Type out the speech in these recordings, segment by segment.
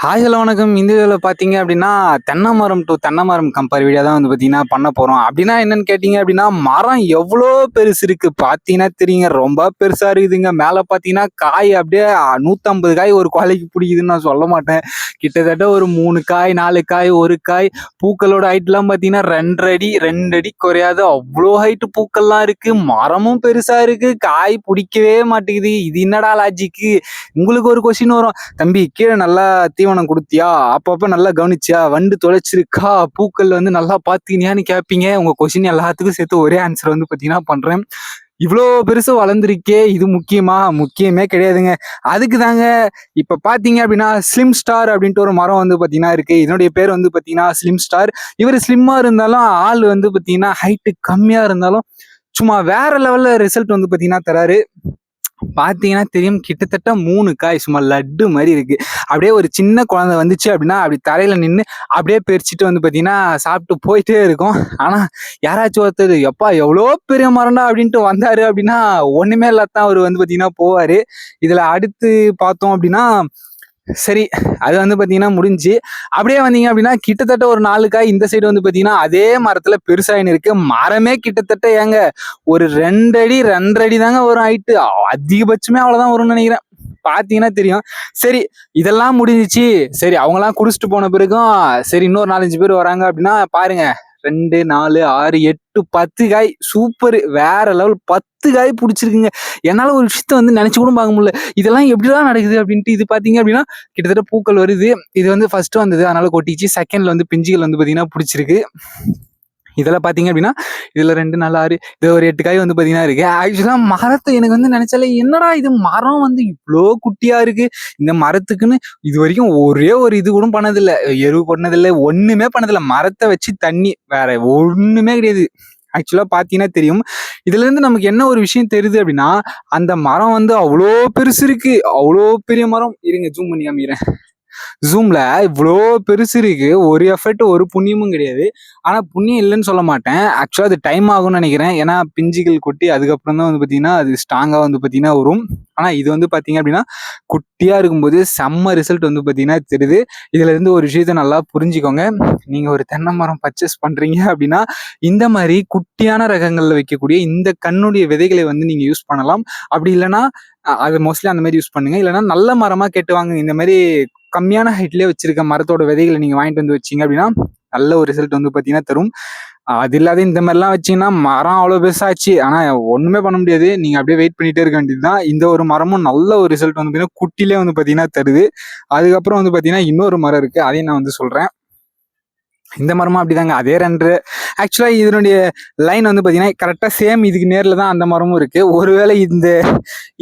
Hi hello வணக்கம். இந்த இதில் பார்த்தீங்க அப்படின்னா தென்னை மரம் டு தென்னை மரம் கம்பேர் வீடியோ தான் வந்து பார்த்தீங்கன்னா பண்ண போகிறோம் அப்படின்னா என்னன்னு கேட்டிங்க அப்படின்னா மரம் எவ்வளோ பெருசு இருக்குது பார்த்தீங்கன்னா தெரியுங்க. ரொம்ப பெருசாக இருக்குதுங்க. மேலே பார்த்தீங்கன்னா காய் அப்படியே நூற்றம்பது காய் ஒரு குவாலிக்கு பிடிக்குதுன்னு நான் சொல்ல மாட்டேன். கிட்டத்தட்ட ஒரு மூணு காய் நாலு காய் ஒரு காய். பூக்களோட ஹைட்லாம் பார்த்தீங்கன்னா ரெண்டரை அடி ரெண்டு அடி குறையாது. அவ்வளோ ஹைட்டு பூக்கள்லாம் இருக்குது மரமும் பெருசாக இருக்குது காய் பிடிக்கவே மாட்டேங்குது. இது என்னடா லாஜிக்கு உங்களுக்கு ஒரு கொஷின் வரும். தம்பி கீழே நல்லா தீவனம் கொடுத்தியா? அப்பப்ப நல்லா கவனிச்சியா? வண்டு தொலைச்சிருக்கா? பூக்கள் வந்து நல்லா பாத்தீங்கன்னு கேட்பீங்க உங்க கொஸ்டின் எல்லாத்துக்கும் சேர்த்து ஒரே ஆன்சர் வந்து பாத்தீங்கன்னா பண்றேன். இவ்வளோ பெருசு வளர்ந்துருக்கே இது முக்கியமா? முக்கியமே கிடையாதுங்க. அதுக்கு தாங்க இப்போ பார்த்தீங்க அப்படின்னா ஸ்லிம் ஸ்டார் அப்படின்ட்டு ஒரு மரம் வந்து பார்த்தீங்கன்னா இருக்கு. இதனுடைய பேர் வந்து பார்த்தீங்கன்னா ஸ்லிம் ஸ்டார் இவர் ஸ்லிம்மாக இருந்தாலும் ஆள் வந்து பார்த்தீங்கன்னா ஹைட்டு கம்மியாக இருந்தாலும் சும்மா வேற லெவலில் ரிசல்ட் வந்து பார்த்தீங்கன்னா தராரு. பார்த்தீங்கன்னா தெரியும் கிட்டத்தட்ட மூணு காய் சும்மா லட்டு மாதிரி இருக்கு. அப்படியே ஒரு சின்ன குழந்தை வந்துச்சு அப்படின்னா அப்படி தரையில நின்று அப்படியே பிரிச்சுட்டு வந்து பார்த்தீங்கன்னா சாப்பிட்டு போயிட்டே இருக்கும். ஆனால் யாராச்சும் ஒருத்தர் எப்பா எவ்வளோ பெரிய மரண்டா அப்படின்ட்டு வந்தாரு அப்படின்னா ஒன்றுமே இல்லாதான் அவர் வந்து பார்த்தீங்கன்னா போவார். இதில் அடுத்து பார்த்தோம் அப்படின்னா சரி அது வந்து பார்த்தீங்கன்னா முடிஞ்சு. அப்படியே வந்தீங்க அப்படின்னா கிட்டத்தட்ட ஒரு நாலு காய் இந்த சைடு வந்து பார்த்தீங்கன்னா அதே மரத்தில் பெருசாயின்னு இருக்கு. மரமே கிட்டத்தட்ட ஏங்க ஒரு ரெண்டடி ரெண்டடி ரெண்டரை அடி தாங்க வரும் ஹைட்டு அதிகபட்சமே அவ்வளோதான் வரும்னு நினைக்கிறேன். பார்த்தீங்கன்னா தெரியும். சரி இதெல்லாம் முடிஞ்சிச்சு. சரி அவங்களாம் குடிச்சிட்டு போன பிறகும் சரி இன்னொரு நாலஞ்சு பேர் வராங்க அப்படின்னா பாருங்க. ரெண்டு நாலு ஆறு எட்டு பத்து காய். சூப்பர் வேற லெவல் பத்து காய் பிடிச்சிருக்குங்க. என்னால் ஒரு விஷயத்த வந்து நினைச்சு கூட பார்க்க முடியல. இதெல்லாம் எப்படிதான் நடக்குது அப்படின்ட்டு இது பாத்தீங்க அப்படின்னா கிட்டத்தட்ட பூக்கள் வருது. இது வந்து ஃபர்ஸ்ட் வந்தது. அதனால கொட்டிச்சு. செகண்ட்ல வந்து பிஞ்சுகள் வந்து பாத்தீங்கன்னா பிடிச்சிருக்கு. இதெல்லாம் பார்த்தீங்க அப்படின்னா இதில் ரெண்டு நாலு ஆறு இது ஒரு எட்டு காய் வந்து பார்த்தீங்கன்னா இருக்கு. ஆக்சுவலாக மரத்தை எனக்கு வந்து நினைச்சாலே என்னடா இது மரம் வந்து இவ்வளோ குட்டியாக இருக்கு? இந்த மரத்துக்குன்னு இது வரைக்கும் ஒரே ஒரு இது கூட பண்ணதில்லை. எருவு பண்ணதில்லை ஒன்றுமே பண்ணதில்லை. மரத்தை வச்சு தண்ணி வேற ஒன்றுமே கிடையாது. ஆக்சுவலாக பார்த்தீங்கன்னா தெரியும். இதுலேருந்து நமக்கு என்ன ஒரு விஷயம் தெரியுது அப்படின்னா அந்த மரம் வந்து அவ்வளோ பெருசு இருக்கு. அவ்வளோ பெரிய மரம். இருங்க ஜூம் பண்ணி காமிக்கிறேன். ஜூம்ல இவ்வளோ பெருசு இருக்கு. ஒரு எஃபர்ட் ஒரு புண்ணியமும் கிடையாது. ஆனா புண்ணியம் இல்லைன்னு சொல்ல மாட்டேன். ஆக்சுவலாக அது டைம் ஆகும்னு நினைக்கிறேன். ஏன்னா பிஞ்சுகள் கொட்டி அதுக்கப்புறம் தான் வந்து பாத்தீங்கன்னா அது ஸ்ட்ராங்காக வந்து பாத்தீங்கன்னா வரும். ஆனா இது வந்து பார்த்தீங்க அப்படின்னா குட்டியா இருக்கும்போது செம்ம ரிசல்ட் வந்து பாத்தீங்கன்னா தெரியுது. இதுல இருந்து ஒரு விஷயத்த நல்லா புரிஞ்சுக்கோங்க. நீங்க ஒரு தென்னை மரம் பர்ச்சேஸ் பண்றீங்க அப்படின்னா இந்த மாதிரி குட்டியான ரகங்கள்ல வைக்கக்கூடிய இந்த கண்ணுடைய விதைகளை வந்து நீங்க யூஸ் பண்ணலாம். அப்படி இல்லைன்னா அது மோஸ்ட்லி அந்த மாதிரி யூஸ் பண்ணுங்க. இல்லைன்னா நல்ல மரமா கேட்டு வாங்க. இந்த மாதிரி கம்மியான ஹைட்லேயே வச்சிருக்க மரத்தோட விதைகளை நீங்க வாங்கிட்டு வந்து வச்சீங்க அப்படின்னா நல்ல ஒரு ரிசல்ட் வந்து பார்த்தீங்கன்னா தரும். அது இல்லாத இந்த மாதிரிலாம் வச்சீங்கன்னா மரம் அவ்வளோ பெருசாச்சு ஆனால் ஒன்றுமே பண்ண முடியாது. நீங்கள் அப்படியே வெயிட் பண்ணிகிட்டே இருக்க வேண்டியது தான். இந்த ஒரு மரமும் நல்ல ஒரு ரிசல்ட் வந்து பார்த்தீங்கன்னா குட்டிலே வந்து பார்த்தீங்கன்னா தருது. அதுக்கப்புறம் வந்து பார்த்தீங்கன்னா இன்னொரு மரம் இருக்குது அதையும் நான் வந்து சொல்கிறேன் இந்த மரமும் அப்படிதாங்க. அதே ரெண்டு. ஆக்சுவலாக இதனுடைய லைன் வந்து பார்த்தீங்கன்னா கரெக்டாக சேம் இதுக்கு நேரில் தான் அந்த மரமும் இருக்கு. ஒருவேளை இந்த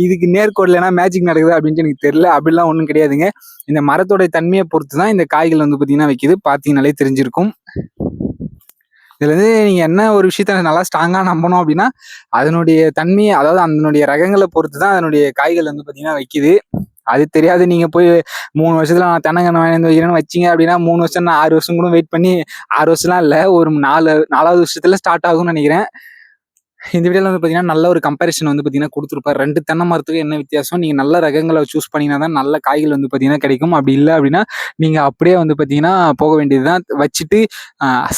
இதுக்கு நேர்கோடலைனா மேஜிக் நடக்குது அப்படின்ட்டு எனக்கு தெரியல. அப்படிலாம் ஒன்றும் கிடையாதுங்க. இந்த மரத்தோட தன்மையை பொறுத்து தான் இந்த காய்கள் வந்து பார்த்தீங்கன்னா வைக்கிது. பார்த்தீங்கனாலே தெரிஞ்சிருக்கும். இதுல இருந்து நீங்க என்ன ஒரு விஷயத்த நல்லா ஸ்ட்ராங்கா நம்பணும் அப்படின்னா அதனுடைய தன்மையை அதாவது அதனுடைய ரகங்களை பொறுத்து தான் அதனுடைய காய்கள் வந்து பார்த்தீங்கன்னா வைக்குது. அது தெரியாது. நீங்கள் போய் மூணு வருஷத்தில் நான் தென்னங்கன்று வாங்கி வைக்கிறேன்னு வச்சிங்க அப்படின்னா மூணு வருஷம் நான் ஆறு வருஷம் கூட வெயிட் பண்ணி ஆறு வருஷம்லாம் இல்லை ஒரு நாலு நாலாவது வருஷத்தில் ஸ்டார்ட் ஆகும்னு நினைக்கிறேன். இந்த வீடியோவில் வந்து பார்த்தீங்கன்னா நல்ல ஒரு கம்பேரிஷன் வந்து பார்த்தீங்கன்னா கொடுத்துருப்பாரு. ரெண்டு தென்னை மரத்துக்கு என்ன வித்தியாசம்? நீங்கள் நல்ல ரகங்களை சூஸ் பண்ணிங்கன்னா தான் நல்ல காய்கள் வந்து பார்த்தீங்கன்னா கிடைக்கும். அப்படி இல்லை அப்படின்னா நீங்கள் அப்படியே வந்து பார்த்தீங்கன்னா போக வேண்டியது தான் வச்சுட்டு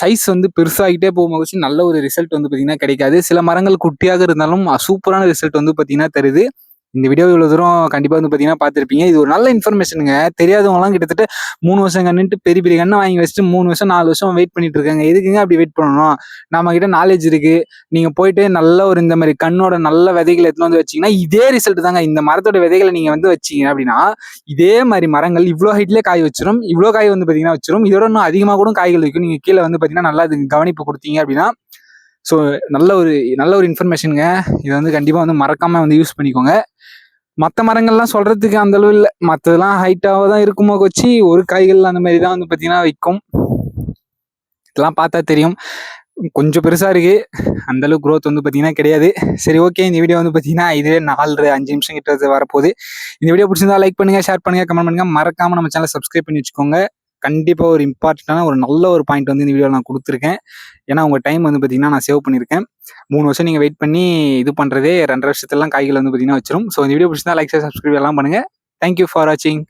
சைஸ் வந்து பெருசாகிட்டே போகும்போது நல்ல ஒரு ரிசல்ட் வந்து பார்த்தீங்கன்னா கிடைக்காது. சில மரங்கள் குட்டியாக இருந்தாலும் சூப்பரான ரிசல்ட் வந்து பார்த்தீங்கன்னா தருது. இந்த வீடியோ இவ்வளோ தூரம் கண்டிப்பாக வந்து பார்த்தீங்கன்னா பார்த்துருப்பீங்க. இது ஒரு நல்ல இன்ஃபர்மேஷனுங்க தெரியாதவங்களாம் கிட்டத்தட்ட மூணு வருஷம் கண்ணுட்டு பெரிய பெரிய கண்ணை வாங்கி வச்சுட்டு மூணு வருஷம் நாலு வருஷம் வெயிட் பண்ணிட்டு இருக்காங்க. எதுக்குங்க அப்படி வெயிட் பண்ணணும்? நம்ம கிட்ட நாலேஜ் இருக்கு. நீங்க போயிட்டு நல்ல ஒரு இந்த மாதிரி கண்ணோட நல்ல விதைகளை எடுத்துன்னு வந்து வச்சீங்கன்னா இதே ரிசல்ட் தாங்க. இந்த மரத்தோட விதைகளை நீங்க வந்து வச்சீங்க அப்படின்னா இதே மாதிரி மரங்கள் இவ்வளோ ஹைட்லேயே காய் வச்சிரும். இவ்வளோ காய் வந்து பார்த்தீங்கன்னா வச்சிரும். இதோட இன்னும் அதிகமாக கூட காய்கள் வைக்கும். நீங்க கீழே வந்து பார்த்தீங்கன்னா நல்லா அதுக்கு கவனிப்பு கொடுத்தீங்க அப்படின்னா ஸோ நல்ல ஒரு நல்ல ஒரு இன்ஃபர்மேஷனுங்க இதை வந்து கண்டிப்பாக வந்து மறக்காமல் வந்து யூஸ் பண்ணிக்கோங்க. மற்ற மரங்கள்லாம் சொல்றதுக்கு அந்த அளவு இல்லை. மற்றதெல்லாம் ஹைட்டாக தான் இருக்குமோ கொச்சி. ஒரு காய்கள் அந்த மாதிரி தான் வந்து பார்த்தீங்கன்னா விற்கும் இதெல்லாம் பார்த்தா தெரியும். கொஞ்சம் பெருசாக இருக்கு. அந்த க்ரோத் வந்து பார்த்தீங்கன்னா கிடையாது. சரி ஓகே இந்த வீடியோ வந்து பார்த்தீங்கன்னா இதுவே நாலு அஞ்சு நிமிஷம் கிட்ட வரப்போகுது. இந்த வீடியோ பிடிச்சிருந்தா லைக் பண்ணுங்கள் ஷேர் பண்ணுங்கள் கமெண்ட் பண்ணுங்கள் மறக்காம நம்ம சேனல் சப்ஸ்கிரைப் பண்ணி வச்சுக்கோங்க. கண்டிப்பாக ஒரு இம்பார்ட்டண்டான ஒரு நல்ல ஒரு பாயிண்ட் வந்து இந்த வீடியோவில் நான் கொடுத்துருக்கேன். ஏன்னா உங்கள் டைம் வந்து பார்த்தீங்கன்னா நான் சேவ் பண்ணியிருக்கேன். மூணு வருஷம் நீங்கள் வெயிட் பண்ணி இது பண்ணுறதே ரெண்டரை வருஷத்துலாம் காய்கள் வந்து பார்த்தீங்கன்னா வச்சிரும். ஸோ இந்த வீடியோ பிடிச்சிருந்தா லைக் சப்ஸ்கிரைப் எல்லாம் பண்ணுங்கள் தேங்க்யூ ஃபார் வாட்சிங்